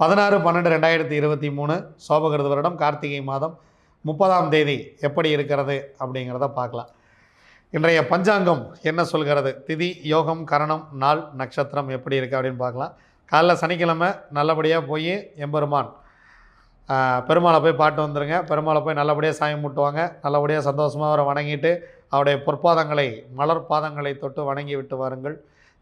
பதினாறு பன்னெண்டு ரெண்டாயிரத்தி இருபத்தி மூணு சோபகிருத வருடம் கார்த்திகை மாதம் முப்பதாம் தேதி எப்படி இருக்கிறது அப்படிங்கிறத பார்க்கலாம். இன்றைய பஞ்சாங்கம் என்ன சொல்கிறது? திதி யோகம் கரணம் நாள் நட்சத்திரம் எப்படி இருக்குது அப்படின்னு பார்க்கலாம். காலைல சனிக்கிழமை நல்லபடியாக போய் எம்பெருமான் பெருமாளை போய் பாட்டு வந்துடுங்க பெருமாளை போய் நல்லபடியாக சாமி முட்டுவாங்க நல்லபடியாக சந்தோஷமாக அவரை வணங்கிட்டு அவருடைய பொற்பாதங்களை மலர் பாதங்களை தொட்டு வணங்கி விட்டு வாருங்கள்.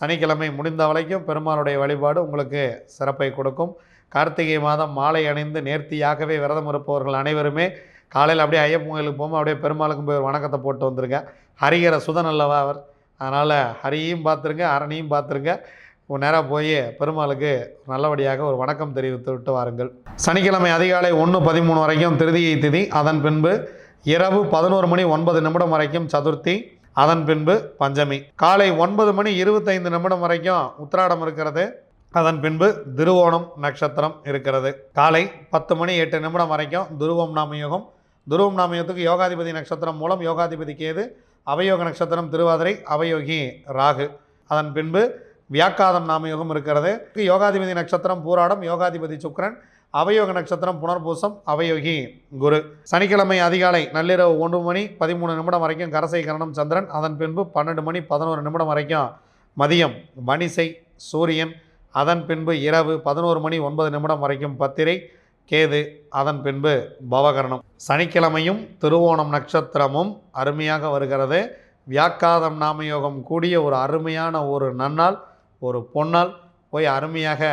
சனிக்கிழமை முடிந்த வரைக்கும் பெருமாளுடைய வழிபாடு உங்களுக்கு சிறப்பை கொடுக்கும். கார்த்திகை மாதம் மாலை அணிந்து நேர்த்தியாகவே விரதம் இருப்பவர்கள் அனைவருமே காலையில் அப்படியே ஐயப்பன் கோயிலுக்கு போகும்போது அப்படியே பெருமாளுக்கும் போய் வணக்கத்தை போட்டு வந்துருங்க. ஹரிகர சுதன் அல்லவா அவர்? அதனால் ஹரியும் பார்த்துருங்க அரணியும் பார்த்துருங்க. நேராக போய் பெருமாளுக்கு நல்லபடியாக ஒரு வணக்கம் தெரிவித்து விட்டு வாருங்கள். சனிக்கிழமை அதிகாலை ஒன்று பதிமூணு வரைக்கும் திருதியை திதி அதன் பின்பு இரவு பதினோரு மணி ஒன்பது நிமிடம் வரைக்கும் சதுர்த்தி அதன் பின்பு பஞ்சமி. காலை ஒன்பது மணி இருபத்தைந்து நிமிடம் வரைக்கும் உத்திராடம் இருக்கிறது. அதன் பின்பு திருவோணம் நட்சத்திரம் இருக்கிறது. காலை பத்து மணி எட்டு நிமிடம் வரைக்கும் துருவம் நாமயோகம். துருவம் நாமயோகத்துக்கு யோகாதிபதி நட்சத்திரம் மூலம் யோகாதிபதி கேது அவயோக நட்சத்திரம் திருவாதிரை அவயோகி ராகு. அதன் பின்பு வியாக்காதம் நாமயோகம் இருக்கிறது. யோகாதிபதி நட்சத்திரம் பூராடம் யோகாதிபதி சுக்கரன் அவயோக நட்சத்திரம் புனர்பூசம் அவயோகி குரு. சனிக்கிழமை அதிகாலை நள்ளிரவு ஒன்று மணி பதிமூணு நிமிடம் வரைக்கும் கரசை கரணம் சந்திரன். அதன் பின்பு பன்னெண்டு மணி பதினோரு நிமிடம் வரைக்கும் மதியம் வணிசை சூரியன். அதன் பின்பு இரவு பதினோரு மணி ஒன்பது நிமிடம் வரைக்கும் பத்திரை கேது அதன் பின்பு பவகரணம். சனிக்கிழமையும் திருவோணம் நட்சத்திரமும் அருமையாக வருகிறது. வியாக்காதம் நாமயோகம் கூடிய ஒரு அருமையான ஒரு நன்னாள் ஒரு பொன்னாள் போய் அருமையாக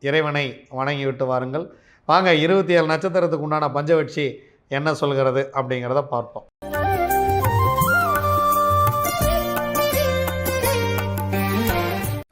இறைவனை வணங்கி விட்டு வாருங்கள். வாங்க இருபத்தி ஏழு நட்சத்திரத்துக்கு உண்டான பஞ்சவட்சி என்ன சொல்கிறது அப்படிங்கிறத பார்ப்போம்.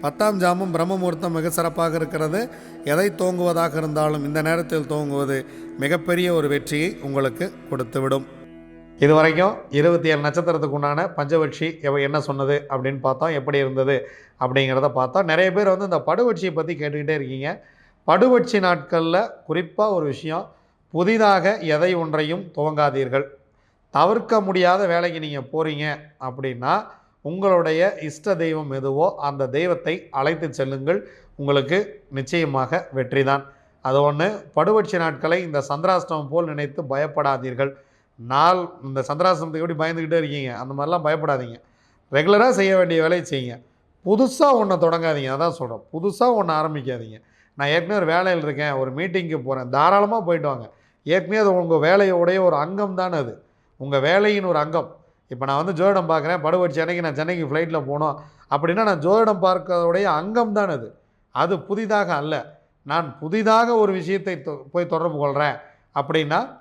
பத்தாம் ஜாமம் பிரம்ம முகூர்த்தம் மிக சிறப்பாக இருக்கிறது. எதை தோங்குவதாக இருந்தாலும் இந்த நேரத்தில் தோங்குவது மிகப்பெரிய ஒரு வெற்றியை உங்களுக்கு கொடுத்துவிடும். இது வரைக்கும் இருபத்தி ஏழு நட்சத்திரத்துக்கு உண்டான பஞ்சவட்சி எவ என்ன சொன்னது அப்படின்னு பார்த்தோம். எப்படி இருந்தது அப்படிங்கிறத பார்த்தோம். நிறைய பேர் வந்து இந்த படுவட்சியை பற்றி கேட்டுக்கிட்டே இருக்கீங்க. படுவட்சி நாட்களில் குறிப்பாக ஒரு விஷயம் புதிதாக எதை ஒன்றையும் துவங்காதீர்கள். தவிர்க்க முடியாத வேலைக்கு நீங்கள் போகிறீங்க அப்படின்னா உங்களுடைய இஷ்ட தெய்வம் எதுவோ அந்த தெய்வத்தை அழைத்து செல்லுங்கள். உங்களுக்கு நிச்சயமாக வெற்றி தான் அது ஒன்று படுவட்சி நாட்களை இந்த சந்திராஷ்டமம் போல் நினைத்து பயப்படாதீர்கள். நாள் இந்த சந்திராசிரமத்துக்கு எப்படி பயந்துக்கிட்டே இருக்கீங்க? அந்த மாதிரிலாம் பயப்படாதீங்க. ரெகுலராக செய்ய வேண்டிய வேலையை செய்யுங்க. புதுசாக ஒன்றை தொடங்காதீங்க. அதான் சொல்கிறோம் புதுசாக ஒன்று ஆரம்பிக்காதீங்க. நான் ஏற்கனவே ஒரு வேலையில் இருக்கேன். ஒரு மீட்டிங்க்கு போகிறேன் தாராளமாக போயிட்டு வாங்க. ஏற்கனவே அது உங்கள் வேலையோடைய ஒரு அங்கம் தானே அது. உங்கள் வேலையின் ஒரு அங்கம். இப்போ நான் வந்து ஜோதிடம் பார்க்குறேன் படுவடி சென்னைக்கு நான் சென்னைக்கு ஃப்ளைட்டில் போனோம் அப்படின்னா நான் ஜோதிடம் பார்க்கறதுடைய அங்கம் தான் அது. அது புதிதாக அல்ல. நான் புதிதாக ஒரு விஷயத்தை தொ- போய் தொடர்பு கொள்கிறேன் அப்படின்னா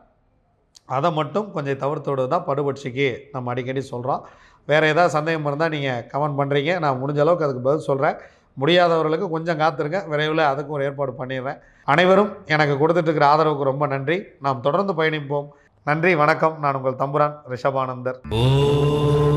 அதை மட்டும் கொஞ்சம் தவிர்த்து விடுவது தான் படுபட்சிக்கு நம்ம அடிக்கடி சொல்கிறோம் வேறு ஏதாவது சந்தேகம் இருந்தால் நீங்கள் கமெண்ட் பண்ணுறீங்க நான் முடிஞ்ச அளவுக்கு அதுக்கு பதில் சொல்கிறேன் முடியாதவர்களுக்கு கொஞ்சம் காத்திருங்க. விரைவில் அதுக்கும் ஒரு ஏற்பாடு பண்ணிடுறேன். அனைவரும் எனக்கு கொடுத்துட்டு இருக்கிற ஆதரவுக்கு ரொம்ப நன்றி. நாம் தொடர்ந்து பயணிப்போம். நன்றி வணக்கம். நான் உங்கள் தம்புரான் ரிஷபானந்தர். ஓ.